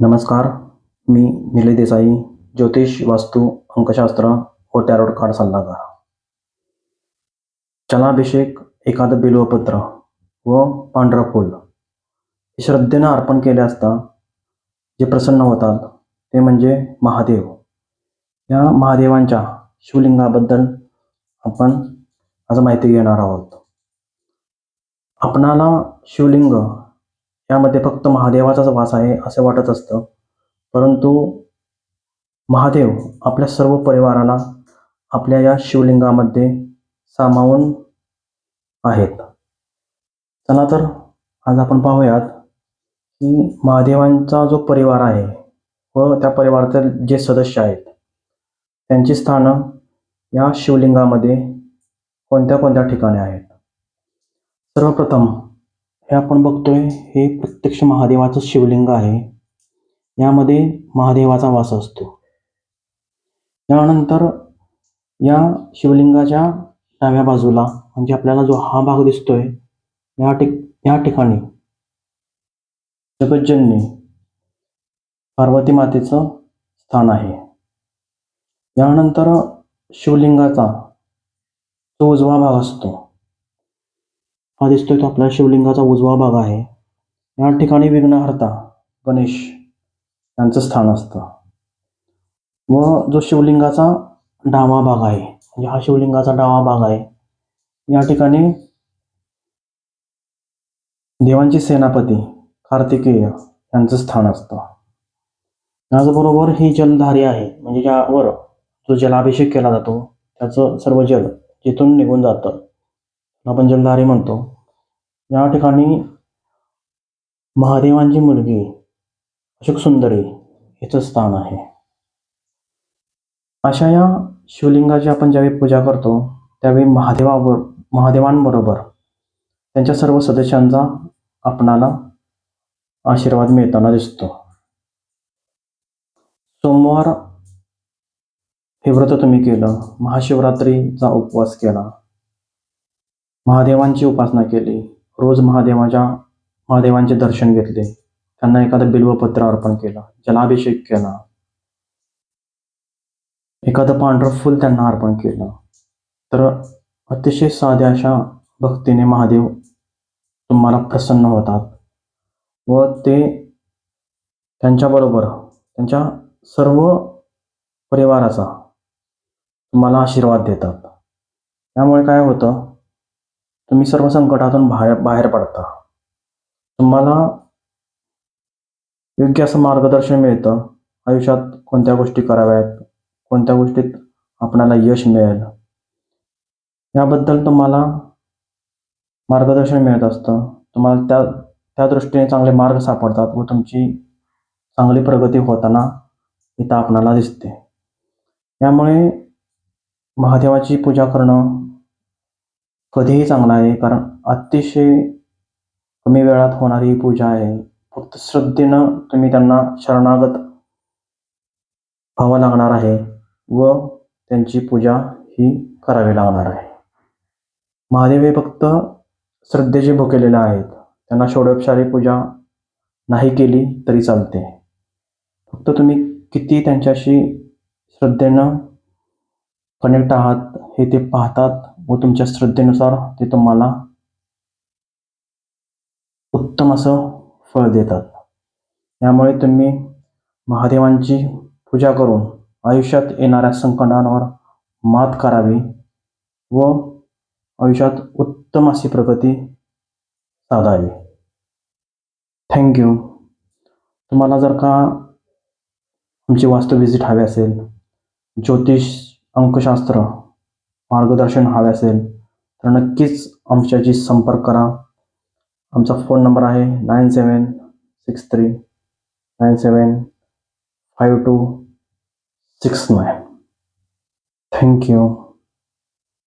नमस्कार मी निलय देसाई ज्योतिष वास्तू अंकशास्त्र व टॅरोट कार्ड सल्लागार. चलाभिषेक एखादं बिल्वपत्र व पांढरं फूल. हे श्रद्धेनं अर्पण केले असता जे प्रसन्न होतात ते म्हणजे महादेव. या महादेवांच्या शिवलिंगाबद्दल आपण आज माहिती घेणार आहोत. आपणाला शिवलिंग यामध्ये फक्त महादेवाचाच वास आहे असे वाटत असतं. परंतु महादेव आपल्या सर्व परिवाराला आपल्या या शिवलिंगामध्ये सामावून आहेत. चला तर आज आपण पाहूयात की महादेवांचा जो परिवार आहे व त्या परिवारातील जे सदस्य आहेत त्यांची स्थानं या शिवलिंगामध्ये कोणत्या कोणत्या ठिकाणी आहेत? सर्वप्रथम हे आपण बघतोय हे प्रत्यक्ष महादेवाचं शिवलिंग आहे. यामध्ये महादेवाचा वास असतो. त्यानंतर या शिवलिंगाच्या डाव्या बाजूला म्हणजे आपल्याला जो हा भाग दिसतोय या ठिक या ठिकाणी जगज्जननी पार्वती मातेचं स्थान आहे. यानंतर शिवलिंगाचा जो उजवा भाग असतो. हा दिसतोय तो आपल्या शिवलिंगाचा उजवा भाग आहे. या ठिकाणी विघ्नहर्ता गणेश यांचं स्थान असतं. व जो शिवलिंगाचा डावा भाग आहे म्हणजे हा शिवलिंगाचा डावा भाग आहे या ठिकाणी देवांचे सेनापती कार्तिकेय यांचं स्थान असतं. त्याचबरोबर ही जलधारी आहे म्हणजे ज्यावर जो जलाभिषेक केला जातो त्याचं सर्व जल जिथून निघून जातं. आपण जलधारी म्हणतो. या ठिकाणी महादेवांची मुलगी अशोक सुंदरी हिचं स्थान आहे. अशा या शिवलिंगाची आपण ज्यावेळी पूजा करतो त्यावेळी महादेवावर महादेवांबरोबर त्यांच्या सर्व सदस्यांचा आपणाला आशीर्वाद मिळताना दिसतो. सोमवार हे व्रत तुम्ही केलं महाशिवरात्रीचा उपवास केला महादेवांची उपासना केली. रोज महादेवाच्या महादेवांचे दर्शन घेतले. त्यांना एखादं बिल्वपत्र अर्पण केलं. जलाभिषेक केला. एखादं पांढरं फुल त्यांना अर्पण केलं. तर अतिशय साध्या अशा भक्तीने महादेव तुम्हाला प्रसन्न होतात व ते त्यांच्याबरोबर त्यांच्या सर्व परिवाराचा तुम्हाला आशीर्वाद देतात. त्यामुळे काय होतं? तुम्ही सर्व संकटातून बाहेर बाहेर पडता. तुम्हाला योग्य असं मार्गदर्शन मिळतं. आयुष्यात कोणत्या गोष्टी कराव्यात? कोणत्या गोष्टीत आपणाला यश मिळेल? याबद्दल तुम्हाला मार्गदर्शन मिळत असतं. तुम्हाला त्या त्या दृष्टीने चांगले मार्ग सापडतात व तुमची चांगली प्रगती होताना इथं आपणाला दिसते. त्यामुळे महादेवाची पूजा करणं कधीही चांगलं आहे कारण अतिशय कमी वेळात होणारी ही पूजा आहे. फक्त श्रद्धेनं तुम्ही त्यांना शरणागत व्हावं लागणार आहे व त्यांची पूजा ही करावी लागणार आहे. महादेव हे फक्त श्रद्धेचे भुकेलेले आहेत. त्यांना षोडोपचारी पूजा नाही केली तरी चालते. फक्त तुम्ही किती त्यांच्याशी श्रद्धेनं कनेक्ट आहात हे ते पाहतात. व तुमच्या श्रद्धेनुसार ते तुम्हाला उत्तम असं फळ देतात. त्यामुळे तुम्ही महादेवांची पूजा करून आयुष्यात येणाऱ्या संकटांवर मात करावी व आयुष्यात उत्तम अशी प्रगती साधावी. थँक्यू तुम्हाला जर का आमची वास्तू व्हिजिट हवी असेल ज्योतिष अंकशास्त्र मार्गदर्शन हवे असेल तर नक्कीच आमच्याशी संपर्क करा. आमचा फोन नंबर आहे nine seven six three nine seven five two six nine. Thank you